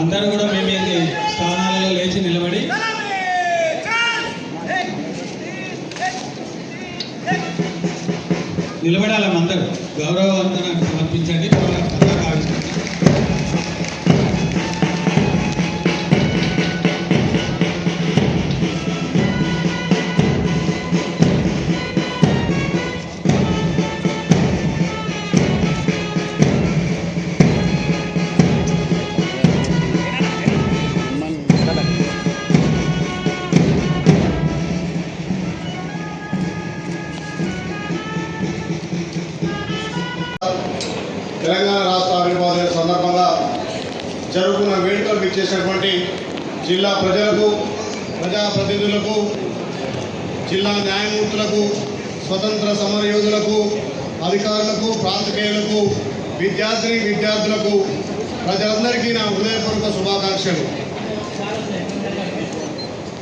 అందరూ కూడా మేము స్థానాలలో లేచి నిలబడి. నిలబడాలి అందరూ? గౌరవవంతనాన్ని సమర్పించండి తెలంగాణ ఆవిర్భావ దిన సందర్భంగా జరుగుతున్న వేడుకలకు ఇచ్చేసినటువంటి జిల్లా ప్రజలకు ప్రజాప్రతినిధులకు జిల్లా న్యాయమూర్తులకు స్వతంత్ర సమరయోధులకు అధికారులకు ప్రాంతకేయులకు విద్యార్థిని విద్యార్థులకు ప్రజలందరికీ నా హృదయపూర్వక శుభాకాంక్షలు.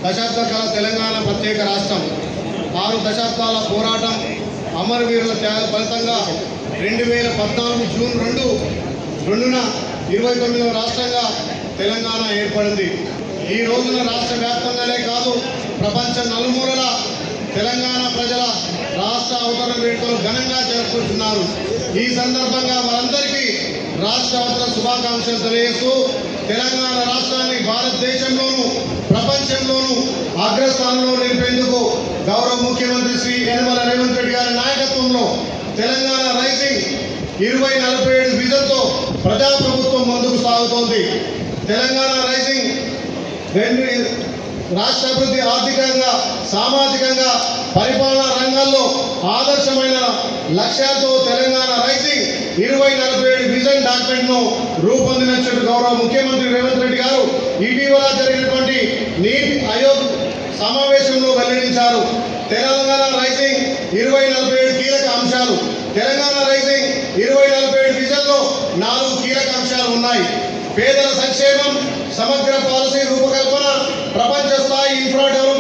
దశాబ్ద కాల తెలంగాణ ప్రత్యేక రాష్ట్రం. ఆరు దశాబ్దాల పోరాటం అమరవీరుల త్యాగ ఫలితంగా రెండు వేల పద్నాలుగు జూన్ రెండు రెండున ఇరవై తొమ్మిదవ రాష్ట్రంగా తెలంగాణ ఏర్పడింది. ఈ రోజున రాష్ట్ర వ్యాప్తంగానే కాదు ప్రపంచ నలుమూలల తెలంగాణ ప్రజల రాష్ట్ర అవతరణ వేడుకలు ఘనంగా జరుపుకుంటున్నారు. ఈ సందర్భంగా వారందరికీ రాష్ట్ర అవతరణ శుభాకాంక్షలు తెలియజేస్తూ తెలంగాణ రాష్ట్రాన్ని భారతదేశంలోనూ ప్రపంచంలోనూ అగ్రస్థానంలో నిలిపేందుకు గౌరవ ముఖ్యమంత్రి శ్రీ యనమల రేవంత్ రెడ్డి గారి నాయకత్వంలో తెలంగాణ రైజింగ్ ఇరవై నలభై ఏడు విజన్తో ప్రజాప్రభుత్వం ముందుకు సాగుతోంది. తెలంగాణ రైజింగ్ రెండు రాష్ట్ర అభివృద్ధి ఆర్థికంగా సామాజికంగా పరిపాలనా రంగాల్లో ఆదర్శమైన లక్ష్యాలతో తెలంగాణ రైజింగ్ ఇరవై నలభై ఏడు విజన్ డాక్యుమెంట్ను రూపొందించిన గౌరవ ముఖ్యమంత్రి రేవంత్ రెడ్డి గారు ఇటీవల జరిగినటువంటి నీతి ఆయోగ్ సమావేశంలో వెల్లడించారు. తెలంగాణ రైజింగ్ ఇరవై నలభై ఏడు కీలక అంశాలు. తెలంగాణ రైజింగ్ ఇరవై నలభై ఏడు విజన్లో నాలుగు కీలక అంశాలు ఉన్నాయి. పేదల సంక్షేమం సమగ్ర పాలసీ రూపకల్పన ప్రపంచ స్థాయి ఇన్ఫ్రా డెవలప్